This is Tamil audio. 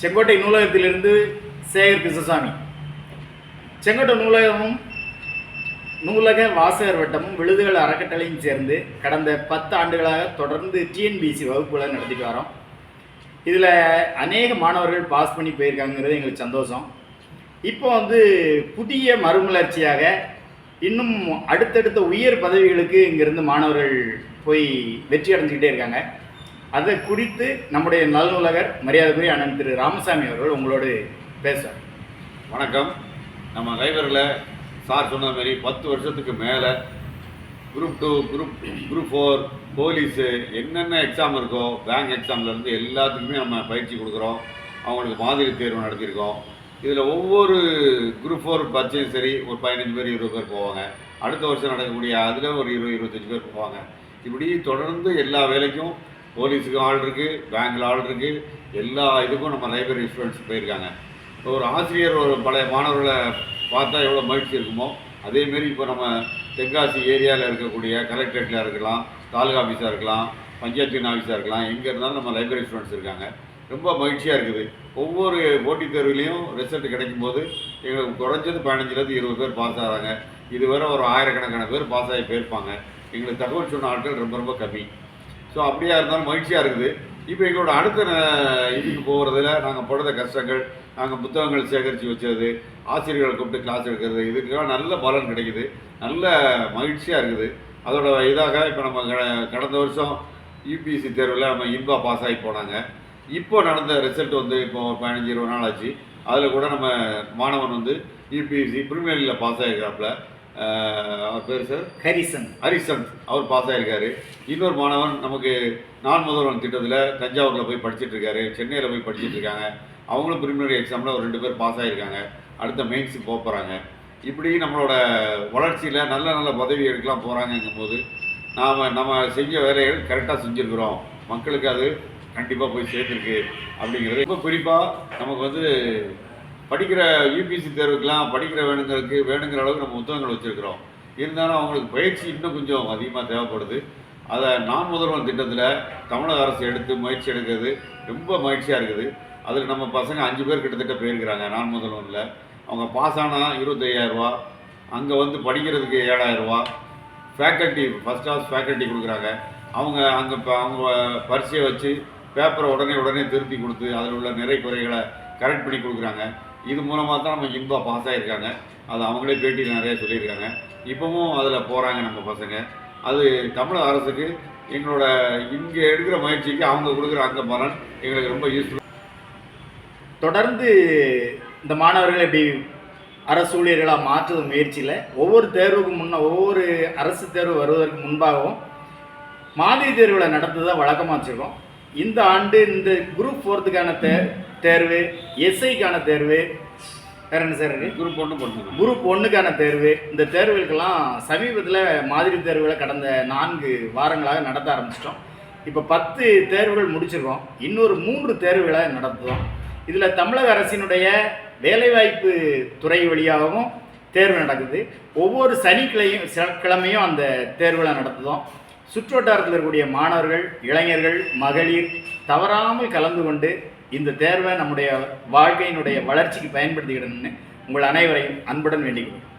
செங்கோட்டை நூலகத்திலிருந்து சேகர் கிருஷ்ணசாமி. செங்கோட்டை நூலகமும் நூலக வாசகர் வட்டமும் விழுதுகள் அறக்கட்டளையும் சேர்ந்து கடந்த பத்து ஆண்டுகளாக தொடர்ந்து டிஎன்பிசி வகுப்புகளை நடத்திட்டு வரோம். இதில் அநேக மாணவர்கள் பாஸ் பண்ணி போயிருக்காங்கிறது எங்களுக்கு சந்தோஷம். இப்போ வந்து புதிய மறுமலர்ச்சியாக இன்னும் அடுத்தடுத்த உயர் பதவிகளுக்கு இங்கிருந்து மாணவர்கள் போய் வெற்றி அடைஞ்சிக்கிட்டே இருக்காங்க. அதை குறித்து நம்முடைய நல்லுலகர் மரியாதைக்குரிய அண்ணன் திரு ராமசாமி அவர்கள் உங்களோடு பேசுவார் வணக்கம். நம்ம லைப்ரரியில் சார் சொன்ன மாதிரி பத்து வருஷத்துக்கு மேலே group two group group four police என்னென்ன எக்ஸாம் இருக்கோ பேங்க் எக்ஸாம்லேருந்து எல்லாத்துக்குமே நம்ம பயிற்சி கொடுக்குறோம். அவங்களுக்கு மாதிரி தேர்வு நடத்தியிருக்கோம். இதில் ஒவ்வொரு குரூப் ஃபோர் பட்சையும் சரி ஒரு பதினஞ்சு பேர் இருபது பேர் போவாங்க. அடுத்த வருஷம் நடக்கக்கூடிய அதில் ஒரு இருபது இருபத்தஞ்சு பேர் போவாங்க. இப்படி தொடர்ந்து எல்லா வேலைக்கும் போலீஸுக்கும் ஆள் இருக்குது பேங்கில் ஆள் இருக்குது எல்லா இதுக்கும் நம்ம லைப்ரரி ஸ்டூடெண்ட்ஸ் போயிருக்காங்க. ஒரு ஆசிரியர் ஒரு பழைய மாணவர்களை பார்த்தா எவ்வளோ மகிழ்ச்சி இருக்குமோ அதேமாரி இப்போ நம்ம தென்காசி ஏரியாவில் இருக்கக்கூடிய கலெக்டரேட்டில் இருக்கலாம் தாலுகா ஆஃபீஸாக இருக்கலாம் பஞ்சாயத்து ஆஃபீஸாக இருக்கலாம் எங்கே இருந்தாலும் நம்ம லைப்ரரி ஸ்டூடெண்ட்ஸ் இருக்காங்க. ரொம்ப மகிழ்ச்சியாக இருக்குது. ஒவ்வொரு போட்டித் தேர்வுலேயும் ரிசல்ட் கிடைக்கும்போது எங்களுக்கு குறைஞ்சது பதினஞ்சுலேருந்து இருபது பேர் பாஸ் ஆகிறாங்க. இதுவரை ஒரு ஆயிரக்கணக்கான பேர் பாஸ் ஆகி போயிருப்பாங்க. எங்களுக்கு தகவல் சொன்ன ஆட்கள் ரொம்ப ரொம்ப கம்மி. ஸோ அப்படியா இருந்தாலும் மகிழ்ச்சியாக இருக்குது. இப்போ எங்களோட அடுத்த இதுக்கு போகிறதுல நாங்கள் படுற கஷ்டங்கள் நாங்கள் புத்தகங்கள் சேகரித்து வச்சது ஆசிரியர்களை கூப்பிட்டு கிளாஸ் எடுக்கிறது இதுக்கெல்லாம் நல்ல பலன் கிடைக்குது. நல்ல மகிழ்ச்சியாக இருக்குது. அதோட இதாக இப்போ நம்ம கடந்த வருஷம் யூபிஎஸ்சி தேர்வில் நம்ம இன்பா பாஸ் ஆகி போனாங்க. இப்போ நடந்த ரிசல்ட் வந்து இப்போ ஒரு பதினஞ்சு இருபது நாள் ஆச்சு. அதில் கூட நம்ம மாணவன் வந்து யூபிஎஸ்சி பிரிமியரில் பாஸ் ஆகிருக்காப்புல அவர் பேர் சார் ஹரிசன். ஹரிசந்த் அவர் பாஸ் ஆயிருக்காரு. இன்னொரு மாணவன் நமக்கு நான் முதல்வன் திட்டத்தில் தஞ்சாவூரில் போய் படிச்சிட்டு இருக்காரு. சென்னையில் போய் படிச்சிட்டு இருக்காங்க. அவங்களும் பிரிமினரி எக்ஸாமில் ஒரு ரெண்டு பேர் பாஸ் ஆயிருக்காங்க. அடுத்த மெயின்ஸுக்கு போக போகிறாங்க இப்படி நம்மளோட வளர்ச்சியில் நல்ல நல்ல பதவி எடுக்கலாம் போகிறாங்கங்கும் போது நாம் நம்ம செஞ்ச வேலைகள் கரெக்டாக செஞ்சுருக்குறோம். மக்களுக்கு அது கண்டிப்பாக போய் சேர்த்துருக்கு அப்படிங்கிறது. இப்போ குறிப்பாக நமக்கு வந்து படிக்கிற யூபிசி தேர்வுக்கெலாம் படிக்கிற வேணுங்களுக்கு வேணுங்கிற அளவுக்கு நம்ம புத்தகங்கள் வச்சுருக்கிறோம். இருந்தாலும் அவங்களுக்கு பயிற்சி இன்னும் கொஞ்சம் அதிகமாக தேவைப்படுது. அதை நான் முதல்வன் திட்டத்தில் தமிழக அரசு எடுத்து முயற்சி எடுக்கிறது ரொம்ப மகிழ்ச்சியாக இருக்குது. அதில் நம்ம பசங்க அஞ்சு பேர் கிட்டத்தட்ட போயிருக்கிறாங்க நான் முதல்வனில். அவங்க பாஸ் ஆனால் இருபத்தையாயிரரூவா அங்கே வந்து படிக்கிறதுக்கு ஏழாயிரரூவா ஃபேக்கல்ட்டி ஃபஸ்ட் கிளாஸ் ஃபேக்கல்ட்டி கொடுக்குறாங்க. அவங்க அங்கே இப்போ அவங்க பரிசையை வச்சு பேப்பரை உடனே உடனே திருத்தி கொடுத்து அதில் உள்ள நிறை குறைகளை கரெக்ட் பண்ணி கொடுக்குறாங்க. இது மூலமாக தான் நம்ம இன்பா பாஸ் ஆகிருக்காங்க அது அவங்களே பேட்டியில் நிறைய சொல்லியிருக்காங்க. இப்போவும் அதில் போகிறாங்க நம்ம பசங்க. அது தமிழக அரசுக்கு எங்களோட இங்கே எடுக்கிற முயற்சிக்கு அவங்க கொடுக்குற அந்த பலன் எங்களுக்கு ரொம்ப யூஸ்ஃபுல் தொடர்ந்து இந்த மாணவர்கள் இப்படி அரசு ஊழியர்களாக மாற்றுவது முயற்சியில் ஒவ்வொரு தேர்வுக்கு முன்ன ஒவ்வொரு அரசு தேர்வு வருவதற்கு முன்பாகவும் மாதிரி தேர்வுகளை நடத்துதான் வழக்கமாக வச்சுருக்கோம். இந்த ஆண்டு இந்த குரூப் ஃபோர்த்துக்கான தே தேர்வு எஸ்ஐக்கான தேர்வு. வேற என்ன சார் குரூப் ஒன்று பண்ணுங்க குரூப் ஒன்றுக்கான தேர்வு. இந்த தேர்வுகளுக்கெல்லாம் சமீபத்தில் மாதிரி தேர்வுகளை கடந்த நான்கு வாரங்களாக நடத்த ஆரம்பிச்சிட்டோம். இப்போ பத்து தேர்வுகள் முடிச்சிருக்கோம். இன்னொரு மூன்று தேர்வுகளை நடத்துகிறோம் இதில் தமிழக அரசினுடைய வேலைவாய்ப்பு துறை வழியாகவும் தேர்வு நடக்குது. ஒவ்வொரு சனிக்கிழையும் கிழமையும் அந்த தேர்வுகளை நடத்துதோம் சுற்றுவட்டாரத்தில் இருக்கக்கூடிய மாணவர்கள் இளைஞர்கள் மகளிர் தவறாமல் கலந்து கொண்டு இந்த தேர்வை நம்முடைய வாழ்க்கையினுடைய வளர்ச்சிக்கு பயன்படுத்திக்கிடணும்னு உங்கள் அனைவரையும் அன்புடன் வேண்டிக்கிறோம்